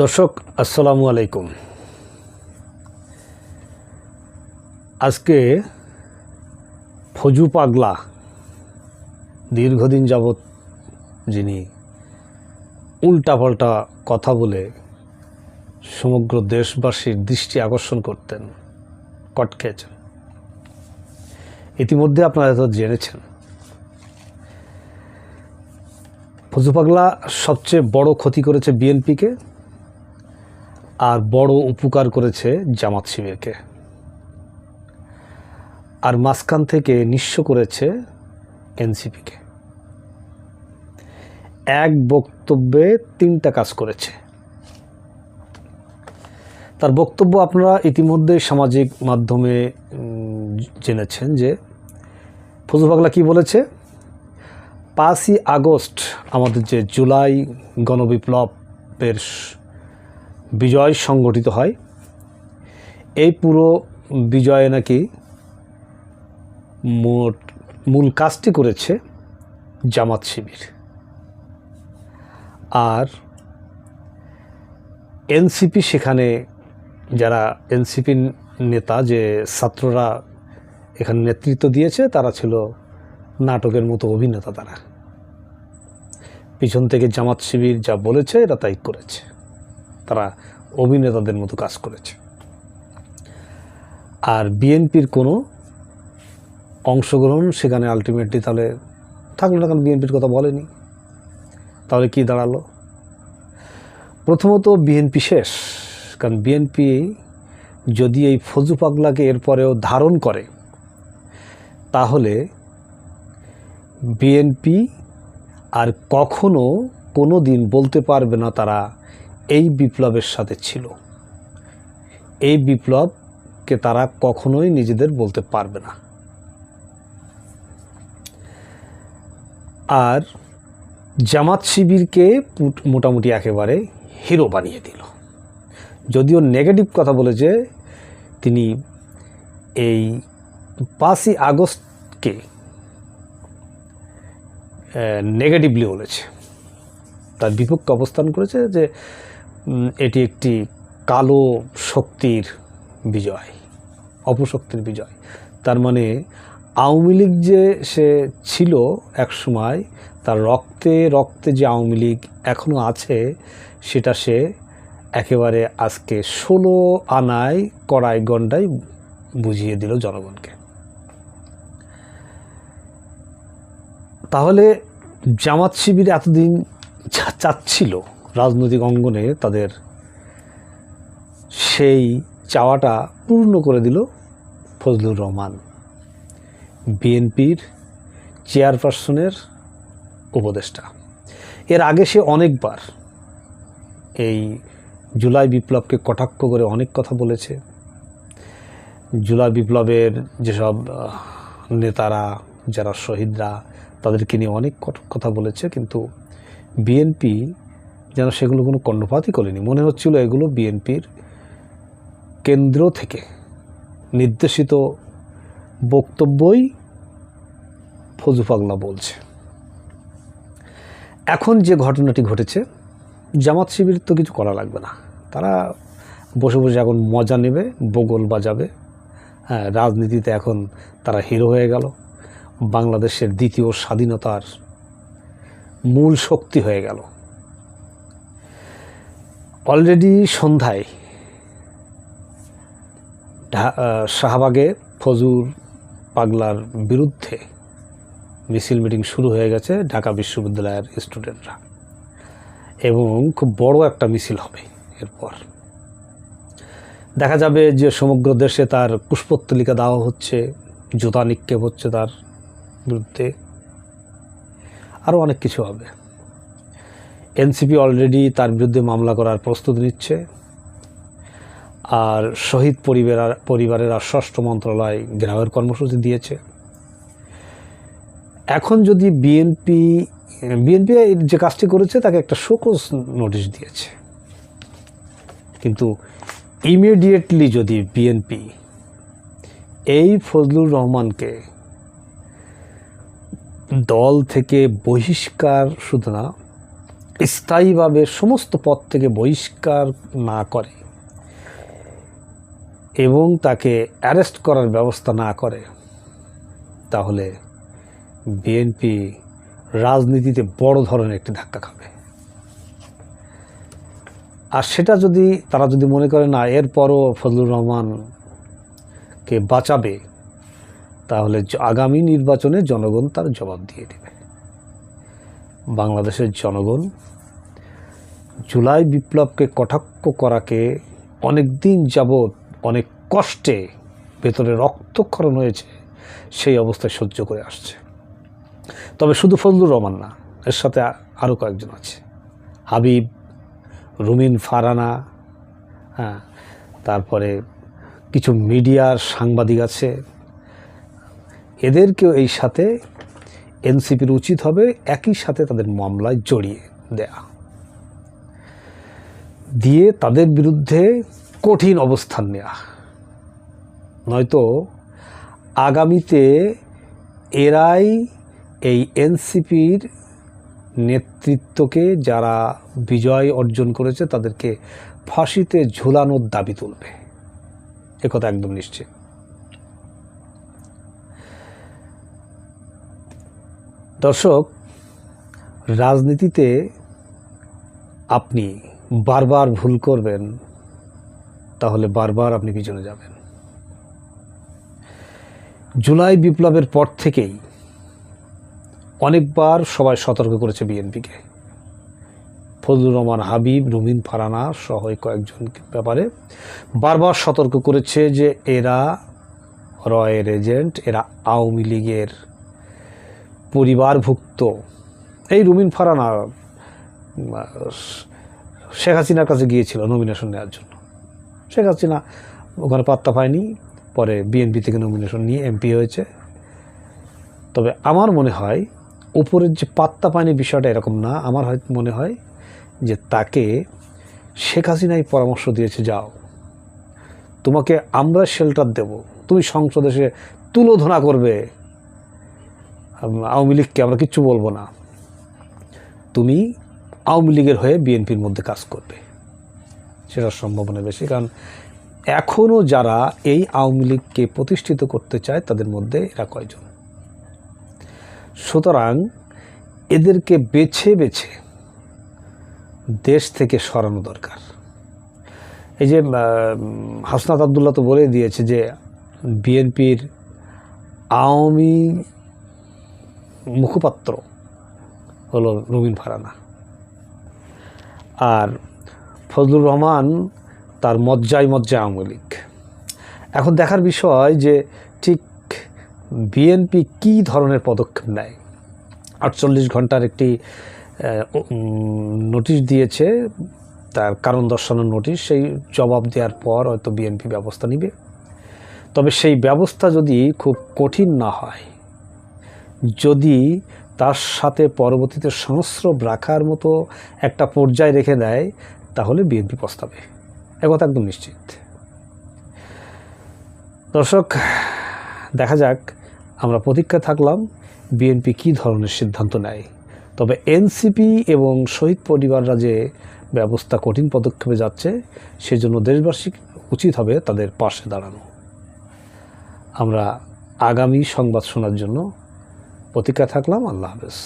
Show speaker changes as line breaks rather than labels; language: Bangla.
দর্শক, আসসালামু আলাইকুম। আজকে ফজু পাগলা, দীর্ঘদিন যাবৎ যিনি উল্টাপাল্টা কথা বলে সমগ্র দেশবাসীর দৃষ্টি আকর্ষণ করতেন, কট খেয়েছেন। ইতিমধ্যে আপনারা তো জেনেছেন, ফজু পাগলা সবচেয়ে বড় ক্ষতি করেছে বিএনপিকে। আর বড় উপকার করেছে জামাত শিবিরকে। আর মাঝখান থেকে নিঃস্ব করেছে এনসিপিকে। এক বক্তব্যে তিনটা কাজ করেছে। তার বক্তব্য আপনারা ইতিমধ্যে সামাজিক মাধ্যমে জেনেছেন যে ফজু পাগলা কি বলেছে? পাঁচই আগস্ট আমাদের যে জুলাই গণবিপ্লবের বিজয় সংগঠিত হয়। এই পুরো বিজয়ে নাকি মোট, মূল কাজটি করেছে জামাত শিবির। আর এনসিপি সেখানে, যারা এনসিপি নেতা, যে ছাত্ররা এখানে নেতৃত্ব দিয়েছে, তারা ছিল নাটকের মতো অভিনেতা তারা। পিছন থেকে জামাত শিবির যা বলেছে, এরা তাই করেছে। তারা অভিনেতাদের মতো কাজ করেছে। আর বিএনপির কোনো অংশগ্রহণ সেখানে আলটিমেটলি তাহলে থাকল না, কারণ বিএনপির কথা বলেনি। তাহলে কি দাঁড়াল? প্রথমত বিএনপি শেষ, কারণ বিএনপি যদি এই ফজু পাগলাকে এরপরেও ধারণ করে, তাহলে বিএনপি আর কখনো কোনো দিন বলতে পারবে না তারা এই বিপ্লবের সাথে ছিল। এই বিপ্লবকে তারা কখনোই নিজেদের বলতে পারবে না। আর জামাত শিবিরকে মোটামুটি একেবারে হিরো বানিয়ে দিল। যদিও নেগেটিভ কথা বলেছে তিনি এই পাঁচই আগস্টকে নেগেটিভলি বলেছে। তার বিপক্ষে অবস্থান করেছে যে এটি একটি কালো শক্তির বিজয়, অপশক্তির বিজয়। তার মানে আওয়ামী লীগ যে সে ছিল এক সময় তার রক্তে রক্তে যে আওয়ামী লীগ এখনও আছে, সেটা সে একেবারে আজকে ষোলো আনায় কড়াই গন্ডায় বুঝিয়ে দিল জনগণকে। তাহলে জামাত শিবির এতদিন চাচ্ছিল রাজনৈতিক অঙ্গনে তাদের সেই চাওয়াটা পূর্ণ করে দিল ফজলুর রহমান। বিএনপির চেয়ারপারসনের উপদেষ্টা। এর আগে সে অনেকবার এই জুলাই বিপ্লবকে কটাক্ষ করে অনেক কথা বলেছে। জুলাই বিপ্লবের যেসব নেতারা, যারা শহীদরা, তাদেরকে নিয়ে অনেক কথা বলেছে, কিন্তু বিএনপি যেন সেগুলো কোনো কর্ণপাতই করেনি। মনে হচ্ছিল এগুলো বিএনপির কেন্দ্র থেকে নির্দেশিত বক্তব্যই ফজু পাগলা বলছে। এখন যে ঘটনাটি ঘটেছে, জামাত শিবির তো কিছু করা লাগবে না। তারা বসে বসে এখন মজা নেবে, বগল বাজাবে। হ্যাঁ রাজনীতিতে এখন তারা হিরো হয়ে গেল। বাংলাদেশের দ্বিতীয় স্বাধীনতার মূল শক্তি হয়ে গেল। অলরেডি সন্ধ্যায় শাহবাগে ফজুর পাগলার বিরুদ্ধে মিছিল মিটিং শুরু হয়ে গেছে ঢাকা বিশ্ববিদ্যালয়ের স্টুডেন্টরা। এবং খুব বড় একটা মিছিল হবে এরপর। দেখা যাবে যে সমগ্র দেশে তার পুষ্পত্তলিকা দেওয়া হচ্ছে, জুতা নিক্ষেপ হচ্ছে তার বিরুদ্ধে। আরও অনেক কিছু হবে। এনসিপি অলরেডি তার বিরুদ্ধে মামলা করার প্রস্তুতি নিচ্ছে। আর শহীদ পরিবার, পরিবারের আর ষষ্ঠ মন্ত্রণালয় গ্রামের কর্মসূচি দিয়েছে। এখন যদি বিএনপি বিএনপি যে কাজটি করেছে তাকে একটা শোকজ নোটিশ দিয়েছে। কিন্তু ইমিডিয়েটলি যদি বিএনপি এই ফজলুর রহমানকে দল থেকে বহিষ্কার শুধু না, স্থায়ীভাবে সমস্ত পদ থেকে বহিষ্কার না করে এবং তাকে অ্যারেস্ট করার ব্যবস্থা না করে, তাহলে বিএনপি রাজনীতিতে বড় ধরনের একটি ধাক্কা খাবে। আর সেটা যদি তারা যদি মনে করে না, এরপরও ফজলুর রহমানকে বাঁচাবে তাহলে আগামী নির্বাচনে জনগণ তার জবাব দিয়ে দেবে। বাংলাদেশের জনগণ জুলাই বিপ্লবকে কটাক্ষ করাকে অনেক দিন যাবৎ অনেক কষ্টে ভেতরে রক্তক্ষরণ হয়েছে, সেই অবস্থায় সহ্য করে আসছে। তবে শুধু ফজলুর রহমান না, এর সাথে আরও কয়েকজন আছে। হাবিব, রুমিন ফারানা হ্যাঁ তারপরে কিছু মিডিয়ার সাংবাদিক আছে এদেরকেও এই সাথে এনসিপির উচিত হবে একই সাথে তাদের মামলায় জড়িয়ে দেয়া। দিয়ে তাদের বিরুদ্ধে কঠিন অবস্থান নেওয়া নয়তো আগামীতে এরাই এই এনসিপির নেতৃত্বকে যারা বিজয় অর্জন করেছে তাদেরকে ফাঁসিতে ঝুলানোর দাবি তুলবে। একথা একদম নিশ্চিত। দর্শক, রাজনীতিতে আপনি বারবার ভুল করবেন, তাহলে বারবার আপনি পিছনে যাবেন। জুলাই বিপ্লবের পর থেকেই অনেকবার সবাই সতর্ক করেছে বিএনপিকে। ফজলুর রহমান হাবিব, রুমিন ফারানা সহ কয়েকজন ব্যাপারে বারবার সতর্ক করেছে যে এরা রয়ের এজেন্ট, এরা আওয়ামী লীগের পরিবারভুক্ত। এই রুমিন ফারানা শেখ হাসিনার কাছে গিয়েছিল নমিনেশন নেওয়ার জন্য। শেখ হাসিনা ওখানে পাত্তা পায়নি, পরে বিএনপি থেকে নমিনেশন নিয়ে এমপি হয়েছে। তবে আমার মনে হয় উপরের যে পাত্তা পায়নি বিষয়টা এরকম না, আমার হয় মনে হয় যে তাকে শেখ হাসিনাই পরামর্শ দিয়েছে, যাও, তোমাকে আমরা শেল্টার দেব, তুমি সংসদে এসে তুলোধনা করবে আওয়ামী লীগকে আমরা কিচ্ছু বলব না। তুমি আওয়ামী লীগের হয়ে বিএনপির মধ্যে কাজ করবে। সেটার সম্ভাবনা বেশি, কারণ এখনও যারা এই আওয়ামী লীগকে প্রতিষ্ঠিত করতে চায়, তাদের মধ্যে এরা কয়জন? সুতরাং এদেরকে বেছে বেছে দেশ থেকে সরানো দরকার। এই যে হাসনাত আবদুল্লাহ তো বলে দিয়েছে যে, বিএনপির আওয়ামী মুখপাত্র হলো রুবিন ফারানা। আর ফজলুর রহমান তার মজ্জায় মজ্জায় আওয়ামী লীগ। এখন দেখার বিষয় যে ঠিক বিএনপি কী ধরনের পদক্ষেপ নেয়? আটচল্লিশ ঘণ্টার একটি নোটিশ দিয়েছে, তার কারণ দর্শানোর নোটিশ, সেই জবাব দেওয়ার পর হয়তো বিএনপি ব্যবস্থা নিবে। তবে সেই ব্যবস্থা যদি খুব কঠিন না হয় যদি তার সাথে পরবর্তীতে সংস্রব রাখার মতো একটা পর্যায়ে রেখে দেয়, তাহলে বিএনপি প্রস্তাবে একথা একদম নিশ্চিত। দর্শক, দেখা যাক আমরা প্রতীক্ষা থাকলাম বিএনপি কী ধরনের সিদ্ধান্ত নেয়। তবে এনসিপি এবং শহীদ পরিবাররা যে ব্যবস্থা কঠিন পদক্ষেপে যাচ্ছে, সেজন্য দেশবাসী উচিত হবে তাদের পাশে দাঁড়ানো। আমরা আগামী সংবাদ শোনার জন্য প্রতীক্ষা থাকলাম আল্লাহ হাফেজ।